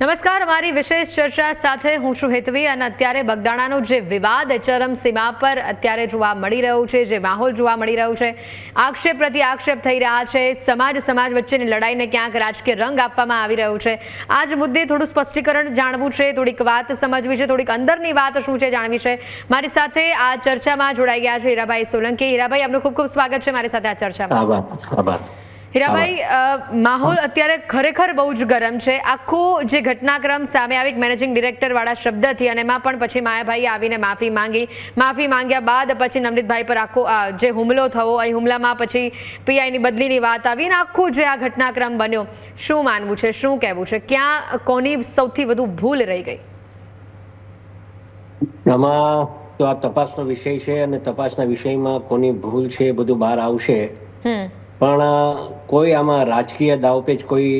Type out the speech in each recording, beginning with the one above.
નમસ્કાર અમારી વિશેષ ચર્ચા સાથે હું છું હેતવી અને અત્યારે બગદાણાનો જે વિવાદ ચરમસીમા પર અત્યારે જોવા મળી રહ્યો છે, જે માહોલ જોવા મળી રહ્યો છે, આક્ષેપ પ્રતિ આક્ષેપ થઈ રહ્યા છે, સમાજ સમાજ વચ્ચેની લડાઈને ક્યાંક રાજકીય રંગ આપવામાં આવી રહ્યો છે. આ જ મુદ્દે થોડું સ્પષ્ટીકરણ જાણવું છે, થોડીક વાત સમજવી છે, થોડીક અંદરની વાત શું છે જાણવી છે. મારી સાથે આ ચર્ચામાં જોડાઈ ગયા છે હીરાભાઈ સોલંકી. હીરાભાઈ, આપનું ખૂબ ખૂબ સ્વાગત છે મારી સાથે આ ચર્ચામાં. હીરાભાઈ માહોલ અત્યારે ખરેખર બહુ જ ગરમ છે. આખો જે ઘટનાક્રમ સામે આવી મેનેજિંગ ડિરેક્ટર વાળા શબ્દથી અને એમાં પણ પછી માયાભાઈ આવીને માફી માંગી. માફી માંગ્યા બાદ પછી નમરીતભાઈ પર આખો આ જે હુમલો થયો એ હુમલામાં પછી પીઆઈની બદલીની વાત આવી અને આખો જે આ ઘટનાક્રમ બન્યો શું માનવું છે શું કહેવું છે? ક્યાં કોની સૌથી વધુ ભૂલ રહી ગઈ? આમાં તો આ તપાસનો વિષય છે અને તપાસના વિષયમાં કોની ભૂલ છે એ બધું બહાર આવશે. પણ કોઈ આમાં રાજકીય દાવપેચ કોઈ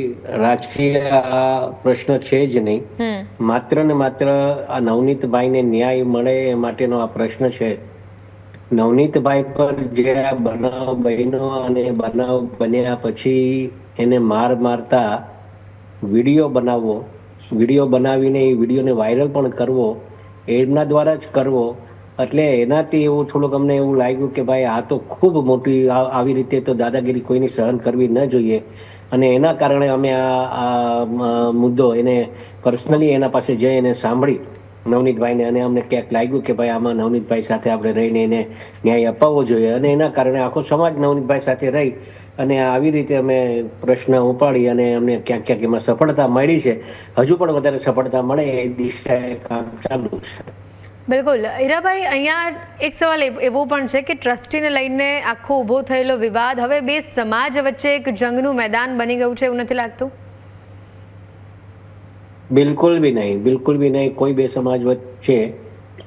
રાજકીય પ્રશ્ન છે જ નહીં. માત્ર ને માત્ર આ નવનીતભાઈને ન્યાય મળે એ માટેનો આ પ્રશ્ન છે. નવનીતભાઈ પર જે આ બનાવ બન્યો અને બનાવ બન્યા પછી એને માર મારતા વીડિયો બનાવવો વીડિયો બનાવીને એ વિડીયોને વાયરલ પણ કરવો એમના દ્વારા જ કરવો એટલે એનાથી એવું થોડુંક અમને એવું લાગ્યું કે ભાઈ, આ તો ખૂબ મોટી આવી રીતે તો દાદાગીરી કોઈની સહન કરવી ન જોઈએ. અને એના કારણે અમે આ આ મુદ્દો એને પર્સનલી એના પાસે જઈ એને સાંભળી નવનીતભાઈને. અને અમને ક્યાંક લાગ્યું કે ભાઈ, આમાં નવનીતભાઈ સાથે આપણે રહીને એને ન્યાય અપાવવો જોઈએ. અને એના કારણે આખો સમાજ નવનીતભાઈ સાથે રહી અને આવી રીતે અમે પ્રશ્ન ઉપાડી અને અમને ક્યાંક ક્યાંક એમાં સફળતા મળી છે. હજુ પણ વધારે સફળતા મળે એ દિશાએ કામ ચાલુ છે. બિલકુલ. હીરાભાઈ અહીંયા એક સવાલ એવ- પણ છે કે ટ્રસ્ટીને લઈને આખો ઊભો થયેલો વિવાદ હવે બે સમાજ વચ્ચે એક જંગનું મેદાન બની ગયું છે એવું નથી લાગતું? બિલકુલ બી નહીં. બિલકુલ બી નહીં. કોઈ બે સમાજ વચ્ચે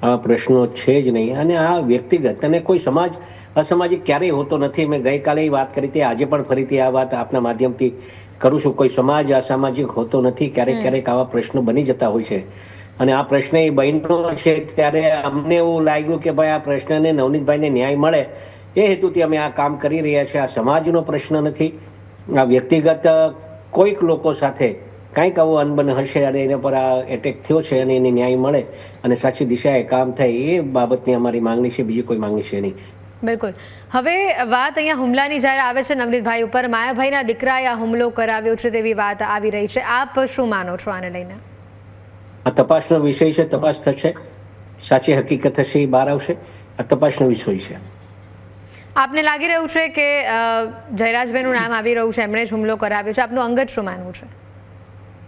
આ પ્રશ્નો છે જ નહીં. અને આ વ્યક્તિગત અને કોઈ સમાજ અસામાજિક ક્યારેય હોતો નથી. મેં ગઈકાલે વાત કરી હતી. આજે પણ ફરીથી આ વાત આપના માધ્યમથી કરું છું. કોઈ સમાજ અસામાજિક હોતો નથી. ક્યારેક ક્યારેક આવા પ્રશ્નો બની જતા હોય છે. અને આ પ્રશ્ન એ બહેનનો છે ત્યારે અમને એવું લાગ્યું કે ભાઈ આ પ્રશ્નને નવનીતભાઈને ન્યાય મળે. એ હેતુથી અમે આ કામ કરી રહ્યા છીએ. આ સમાજનો પ્રશ્ન નથી. આ વ્યક્તિગત કોઈક લોકો સાથે કાંઈક આવો અનબન હશે અને એના પર આ એટેક થયો છે અને એને ન્યાય મળે. અને સાચી દિશાએ કામ થાય એ બાબતની અમારી માંગણી છે. બીજી કોઈ માંગણી છે નહીં. બિલકુલ. હવે વાત અહીંયા હુમલાની જ્યારે આવે છે નવનીતભાઈ ઉપર, માયાભાઈના દીકરાએ આ હુમલો કરાવ્યો છે તેવી વાત આવી રહી છે. આપ શું માનો છો આને લઈને? આ તપાસનો વિષય છે તપાસ થશે. સાચી હકીકત હશે એ બહાર આવશે. આ તપાસનો વિષય છે. આપને લાગી રહ્યું છે કે જયરાજભાઈનું નામ આવી રહ્યું છે એમણે જ હુમલો કરાવ્યો છે? આપનું અંગત શું માનવું છે?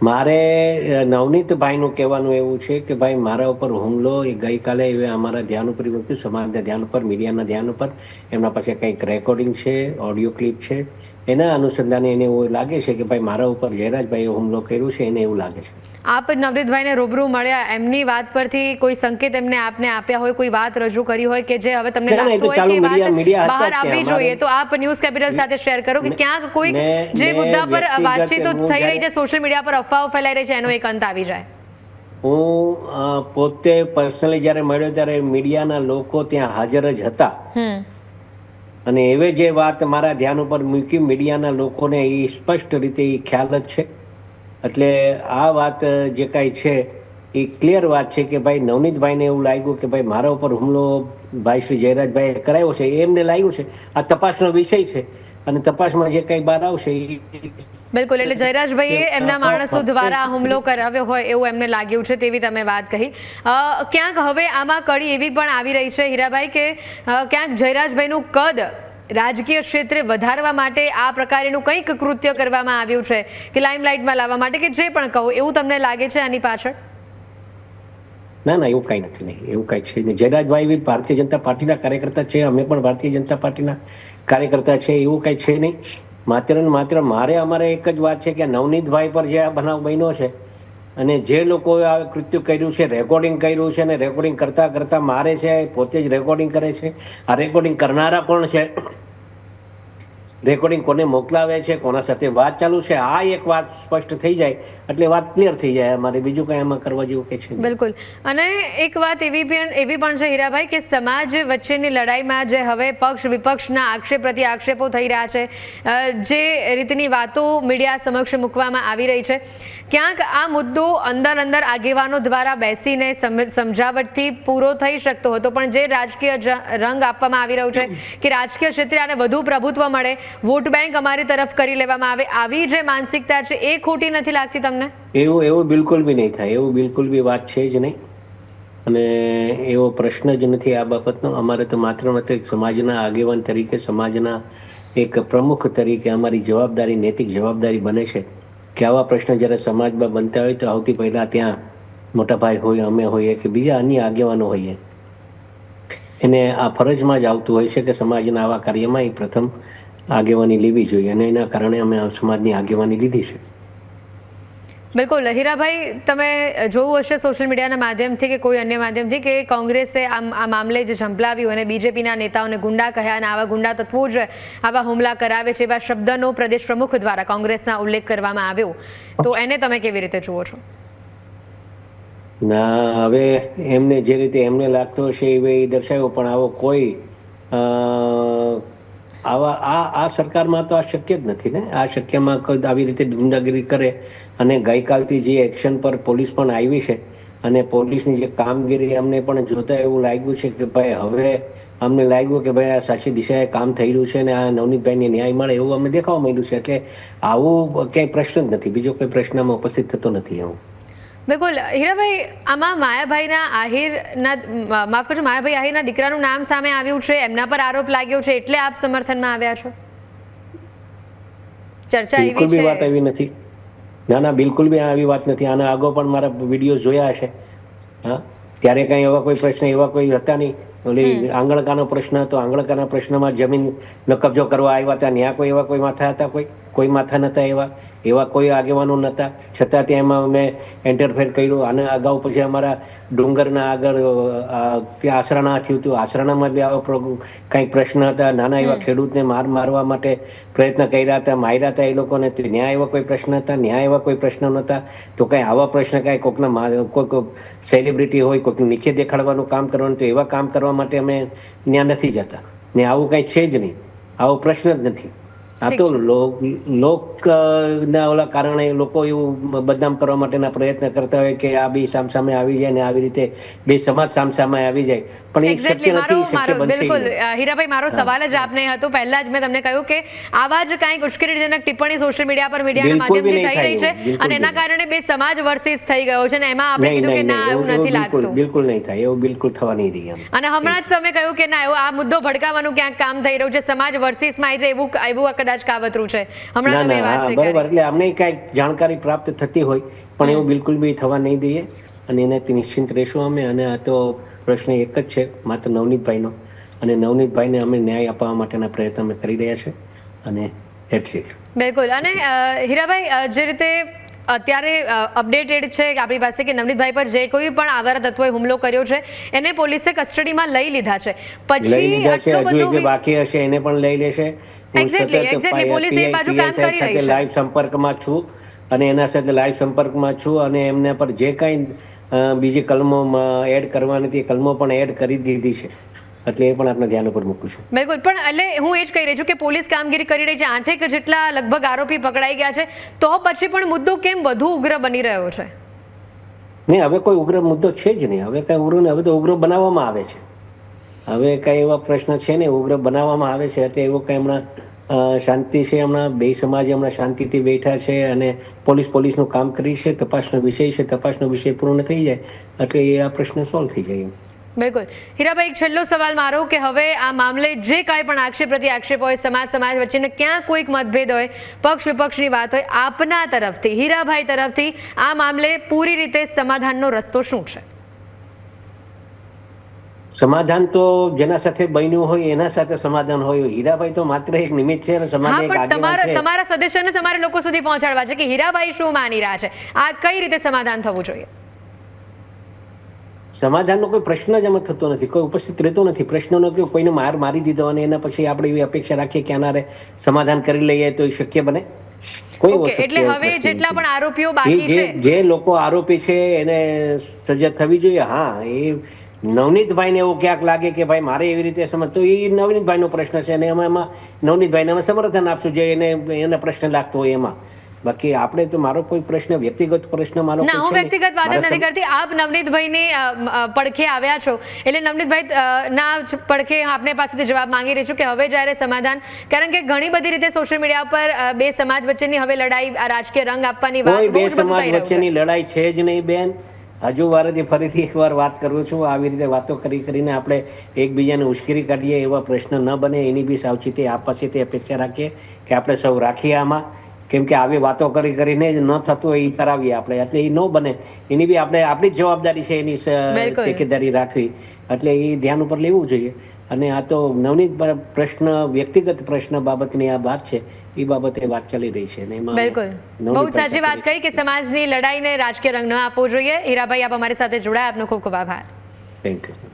મારે નવનીતભાઈનું કહેવાનું એવું છે કે ભાઈ મારા ઉપર હુમલો એ ગઈકાલે એ અમારા ધ્યાન ઉપર સમાજના ધ્યાન ઉપર મીડિયાના ધ્યાન ઉપર. એમના પાસે કંઈક રેકોર્ડિંગ છે ઓડિયો ક્લિપ છે. એના અનુસંધાને એને એવું લાગે છે કે ભાઈ મારા ઉપર જયરાજભાઈએ હુમલો કર્યો છે એને એવું લાગે છે. આપ નવરીતભાઈને રૂબરૂ મળ્યા. એમની વાત પરથી કોઈ સંકેત એમને આપને આપ્યા હોય કોઈ વાત રજૂ કરી હોય કે જે હવે તમને લાગતું હોય કે વાત બહાર આવવી જોઈએ તો આપ ન્યૂઝ કેપિટલ સાથે શેર કરો કે ક્યાંક કોઈક જે મુદ્દા પર વાતચીતો થઈ રહી છે સોશિયલ મીડિયા પર અફવાઓ ફેલાઈ રહી છે એનો એક અંત આવી જાય. હું પોતે પર્સનલી જ્યારે મળ્યો ત્યારે મીડિયાના લોકો ત્યાં હાજર જ હતા. અને એવે જે વાત મારા ધ્યાન ઉપર મૂકી મીડિયાના લોકોને એ સ્પષ્ટ રીતે એ ખ્યાલ જ છે. એટલે આ વાત જે કાંઈ છે, એ ક્લિયર વાત છે કે ભાઈ નવનીતભાઈને એવું લાગ્યું કે ભાઈ મારા ઉપર હુમલો ભાઈ શ્રી જયરાજભાઈએ કરાયો છે, એમને લાગ્યું છે. આ તપાસનો વિષય છે. અને તપાસમાં જે કંઈ બહાર આવશે બિલકુલ એટલે જયરાજભાઈએ એમના માણસો દ્વારા હુમલો કરાવ્યો હોય એવું એમને લાગ્યું છે તેવી તમે વાત કહી. ક્યાંક હવે આમાં કડી એવી પણ આવી રહી છે હીરાભાઈ કે ક્યાંક જયરાજભાઈનું કદ રાજકીય ક્ષેત્રે વધારવા માટે આ પ્રકારેનું કંઈક કૃત્ય કરવામાં આવ્યું છે કે લાઇમલાઇટમાં લાવવા માટે કે જે પણ કહો એવું તમને લાગે છે આની પાછળ? ના ના એવું કાંઈ નથી નહીં એવું કાંઈ છે નહીં. જયરાજભાઈ ભારતીય જનતા પાર્ટીના કાર્યકર્તા છે અમે પણ ભારતીય જનતા પાર્ટીના કાર્યકર્તા છે, એવું કાંઈ છે નહીં. માત્ર ને માત્ર મારે અમારે એક જ વાત છે કે નવનીતભાઈ પર જે આ બનાવ બન્યો છે અને જે લોકોએ આ કૃત્ય કર્યું છે રેકોર્ડિંગ કર્યું છે અને રેકોર્ડિંગ કરતા કરતા મારે છે, પોતે જ રેકોર્ડિંગ કરે છે. આ રેકોર્ડિંગ કરનારા કોણ છે? રેકોર્ડિંગ કોને મોકલાવે છે, કોના સાથે વાત ચાલુ છે, આ એક વાત સ્પષ્ટ થઈ જાય, એટલે વાત ક્લિયર થઈ જાય અમારે. બીજું કંઈ એમાં કરવા જેવું કે છે બિલકુલ. અને એક વાત એવી પણ એવી પણ છે હીરાભાઈ, કે સમાજ વચ્ચેની લડાઈમાં જે હવે પક્ષ વિપક્ષના આક્ષેપ પ્રતિ આક્ષેપો થઈ રહ્યા છે જે રીતની વાતો મીડિયા સમક્ષ મૂકવામાં આવી રહી છે, ક્યાંક આ મુદ્દો અંદર અંદર આગેવાનો દ્વારા બેસીને સમજાવટથી પૂરો થઈ શકતો હતો. પણ જે રાજકીય રંગ આપવામાં આવી રહ્યો છે, કે રાજકીય ક્ષેત્રે આને વધુ પ્રભુત્વ મળે વોટ બેંક અમારી તરફ કરી લેવામાં આવે આવી જે માનસિકતા છે, એ ખોટી નથી લાગતી તમને? એવું એવું બિલકુલ બી નહીં થાય. એવું બિલકુલ બી વાત છે જ નહીં. અને એવો પ્રશ્ન જ નથી આ બાબતનો. અમારે તો માત્ર માત્ર એક સમાજના આગેવાન તરીકે, સમાજના એક પ્રમુખ તરીકે અમારી જવાબદારી, નૈતિક જવાબદારી બને છે કે આવા પ્રશ્ન જ્યારે સમાજમાં બનતા હોય તો આવતી પહેલાં ત્યાં મોટા ભાઈ હોય, અમે હોઈએ કે બીજા અન્ય આગેવાનો હોઈએ. એને આ ફરજમાં જ આવતું હોય છે કે સમાજના આવા કાર્યમાં એ પ્રથમ આગેવાની લેવી જોઈએ અને એના કારણે અમે આ સમાજની આગેવાની લીધી છે. બિલકુલ. હીરાભાઈ તમે જોયું હશે સોશિયલ મીડિયાના માધ્યમથી કે કોઈ અન્ય માધ્યમથી કે કોંગ્રેસે આમ આ મામલે જે ઝંપલાવ્યું અને બીજેપીના નેતાઓને ગુંડા કહ્યા અને આવા ગુંડા તત્વો જ આવા હુમલા કરાવે છે એવા શબ્દનો પ્રદેશ પ્રમુખ દ્વારા કોંગ્રેસના ઉલ્લેખ કરવામાં આવ્યો. તો એને તમે કેવી રીતે જુઓ છો? ના હવે એમને જે રીતે એમને લાગતો હશે એ દર્શાવ્યો પણ આવો કોઈ આવા આ આ સરકારમાં તો આ શક્ય જ નથી ને? આ શક્યમાં કોઈ આવી રીતે ગુંડાગીરી કરે અને ગઈકાલથી જે એક્શન પર પોલીસ પણ આવી છે અને પોલીસની જે કામગીરી અમને પણ જોતા એવું લાગ્યું છે કે ભાઈ હવે અમને લાગ્યું કે ભાઈ આ સાચી દિશાએ કામ થઈ રહ્યું છે અને આ નવનીતભાઈને ન્યાય મળે એવું અમને દેખાવા માંડ્યું છે. એટલે આવું ક્યાંય પ્રશ્ન જ નથી. બીજો કોઈ પ્રશ્નમાં ઉપસ્થિત થતો નથી એવું. બિલકુલ. હીરાભાઈ આમાં માયાભાઈના આહિરના માફ કરજો માયાભાઈ આહિરના દીકરાનું નામ સામે આવ્યું છે એમના પર આરોપ લાગ્યો છે એટલે આપ સમર્થનમાં આવ્યા છો? ચર્ચા બિલકુલ એવી બી વાત આવી નથી. ના ના બિલકુલ બી આવી વાત નથી. આના આગો પણ મારા વીડિયો જોયા હશે. હા? ત્યારે કઈ એવા કોઈ પ્રશ્ન એવા કોઈ હતા નહીં. ઓલી આંગણકાનો પ્રશ્ન હતો. આંગણકાના પ્રશ્નમાં જમીનનો કબજો કરવા આવ્યા હતા ત્યાં કોઈ એવા કોઈ માથા હતા? કોઈ કોઈ માથા નહોતા એવા? એવા કોઈ આગેવાનો નહોતા? છતાં ત્યાં એમાં અમે એન્ટરફેર કર્યું. અને અગાઉ પછી અમારા ડુંગરના આગળ ત્યાં આસરાણા થયું હતું. આસરાણામાં બી આવા કંઈક પ્રશ્ન હતા. નાના એવા ખેડૂતને માર મારવા માટે પ્રયત્ન કર્યા હતા. માર્યા હતા એ લોકોને. તો ન્યાય એવા કોઈ પ્રશ્ન હતા? ન્યાય એવા કોઈ પ્રશ્ન નહોતા? તો કંઈ આવા પ્રશ્ન કાંઈ કોઈકના મા- કોઈક સેલિબ્રિટી હોય કોઈક નીચે દેખાડવાનું કામ કરવાનું તો એવા કામ કરવા માટે અમે ત્યાં નથી જતા. ને આવું કાંઈ છે જ નહીં. આવો પ્રશ્ન જ નથી. આ તો લોક લોક ના ઓલા કારણે લોકો એવું બદનામ કરવા માટેના પ્રયત્ન કરતા હોય કે આ બી સામસામે આવી જાય ને આવી રીતે બે સમાજ સામસામે આવી જાય. પણ એ શક્ય મારો નથી શક્ય મારો બનશે બિલકુલ. હીરાભાઈ મારો સવાલ જ આપને હતો. પહેલા જ મેં તમને કહ્યું કે આવા જ કાંઈક ઉશ્કેરણીજનક ટિપ્પણી સોશિયલ મીડિયા પર મીડિયાના માધ્યમથી થઈ રહી છે અને એના કારણે બે સમાજ વર્સિસ થઈ ગયો છે અને એમાં આપણે કીધું કે ના એવું નથી લાગતું. બિલકુલ નહીં થાય. એવું બિલકુલ થવા નહીં દઈએ અને હમણાં જ તમે કહ્યું કે ના એવું આ મુદ્દો ભડકાવાનું ક્યાંક કામ થઈ રહ્યું છે. સમાજ વર્સિસમાં આવી જાય એવું એવું કદાચ કાવતરું છે. હમણાં તમે વાત બરાબર. એટલે અમને કાંઈક જાણકારી પ્રાપ્ત થતી હોય પણ એવું બિલકુલ બી થવા નહીં દઈએ. અને એનાથી નિશ્ચિંત રહેશું અમે અને આ તો પ્રશ્ન એક જ છે માત્ર નવનીતભાઈનો અને નવનીતભાઈને અમે ન્યાય અપાવવા માટેના પ્રયત્ન અમે કરી રહ્યા છે અને બિલકુલ અને હીરાભાઈ જે રીતે અત્યારે અપડેટેડ છે કે આપણી પાસે કે નવનીતભાઈ પર જે કોઈ પણ આવારા તત્વોએ હુમલો કર્યો છે એને પોલીસે કસ્ટડીમાં લઈ લીધા છે પછી બાકી હશે એને પણ લઈ લેશે પોલીસ એ બાજુ કામ કરી રહી છે. લાઈવ સંપર્કમાં છું અને એના સાથે લાઈવ સંપર્કમાં છું અને એમના પર જે કાંઈ બીજી કલમોમાં એડ કરવાની હતી કલમો પણ એડ કરી દીધી છે. એટલે એ પણ આપના ધ્યાન ઉપર મૂકું છું. બિલકુલ. પણ એટલે હું એ જ કહી રહી છું કે પોલીસ કામગીરી કરી રહી છે. આઠેક જેટલા લગભગ આરોપી પકડાઈ ગયા છે તો પછી પણ મુદ્દો કેમ વધુ ઉગ્ર બની રહ્યો છે? નહીં હવે કોઈ ઉગ્ર મુદ્દો છે જ નહીં. હવે કઈ ઉગ્ર નહીં હવે તો ઉગ્ર બનાવવામાં આવે છે. હવે કઈ એવા પ્રશ્ન છે ને ઉગ્ર બનાવવામાં આવે છે. એટલે એવો કઈ હમણાં શાંતિ છે હમણાં? બે સમાજ હમણાં શાંતિથી બેઠા છે અને પોલીસ પોલીસનું કામ કરી છે. તપાસનો વિષય છે. તપાસનો વિષય પૂર્ણ થઈ જાય. એટલે એ આ પ્રશ્ન સોલ્વ થઈ જાય. બિલકુલ. હીરાભાઈ, એક છેલ્લો સવાલ મારો કે હવે આ મામલે જે કાંઈ પણ આક્ષેપ પ્રતિ આક્ષેપ હોય, સમાજ સમાજ વચ્ચેને ક્યાં કોઈક મતભેદ હોય, પક્ષ વિપક્ષની વાત હોય, આપના તરફથી, હીરાભાઈ તરફથી આ મામલે પૂરી રીતે સમાધાનનો રસ્તો શું છે? સમાધાન તો જેના સાથે બન્યું હોય એના સાથે સમાધાન હોય. હીરાભાઈ તો માત્ર એક નિમિત્ત છે અને સમાજ એક તમારા તમારા સદસ્યને તમારે લોકો સુધી પહોંચાડવા છે કે હીરાભાઈ શું માની રહ્યા છે? આ કઈ રીતે સમાધાન થવું જોઈએ? સમાધાનનો કોઈ પ્રશ્ન જ એમાં થતો નથી કોઈ ઉપસ્થિત રહેતો નથી. પ્રશ્નનો કે કોઈને માર મારી દીધો અને એના પછી આપણે એવી અપેક્ષા રાખીએ કે આનારે સમાધાન કરી લઈએ તો એ શક્ય બને. કોઈ એટલે હવે જેટલા પણ આરોપીઓ બાકી છે જે લોકો આરોપી છે એને સજા થવી જોઈએ. હા એ નવનીતભાઈને એવું ક્યાંક લાગે કે ભાઈ મારે એવી રીતે સમજ તો એ નવનીતભાઈનો પ્રશ્ન છે અને એમાં એમાં નવનીતભાઈને અમે સમર્થન આપશું જે એને એને પ્રશ્ન લાગતો હોય એમાં. બાકી આપણે તો મારો કોઈ પ્રશ્ન વ્યક્તિગત પ્રશ્ન મારો ના હું વ્યક્તિગત વાત નથી કરતી. આપ નવનીતભાઈની પડખે આવ્યા છો. એટલે નવનીતભાઈ ના પડખે આપને પાસેથી જવાબ માંગી રહી છું કે હવે જ્યારે સમાધાન કારણ કે ઘણી બધી રીતે સોશિયલ મીડિયા પર બે સમાજ વચ્ચેની હવે લડાઈ આ રાજકીય રંગ આપવાની વાત બે સમાજ વચ્ચેની લડાઈ છે જ નહીં બેન. હજુ વારેથી ફરીથી એકવાર વાત કરું છું. આવી રીતે વાતો કરી કરીને આપણે એકબીજાને ઉશ્કેરી કાઢીએ એવા પ્રશ્ન ન બને. એની બી સાવચેતી આપ પાસેથી અપેક્ષા રાખીએ કે આપણે સૌ રાખીએ આમાં. કેમ કે આવી વાતો કરી કરીને જ ન થતું હોય એ કરાવીએ આપણે. એટલે એ ન બને. એની બી આપણે આપણી જ જવાબદારી છે એની તકેદારી રાખવી. એટલે એ ધ્યાન ઉપર લેવું જોઈએ. અને આ તો નવનીત પ્રશ્ન વ્યક્તિગત પ્રશ્ન બાબતની આ વાત છે એ બાબતે વાત ચાલી રહી છે અને એમાં બિલકુલ. બહુ સાચી વાત કહી કે સમાજની લડાઈને રાજકીય રંગ ન આપવો જોઈએ. હીરાભાઈ આપ અમારી સાથે જોડાયા. આપનો ખૂબ ખૂબ આભાર. Thank you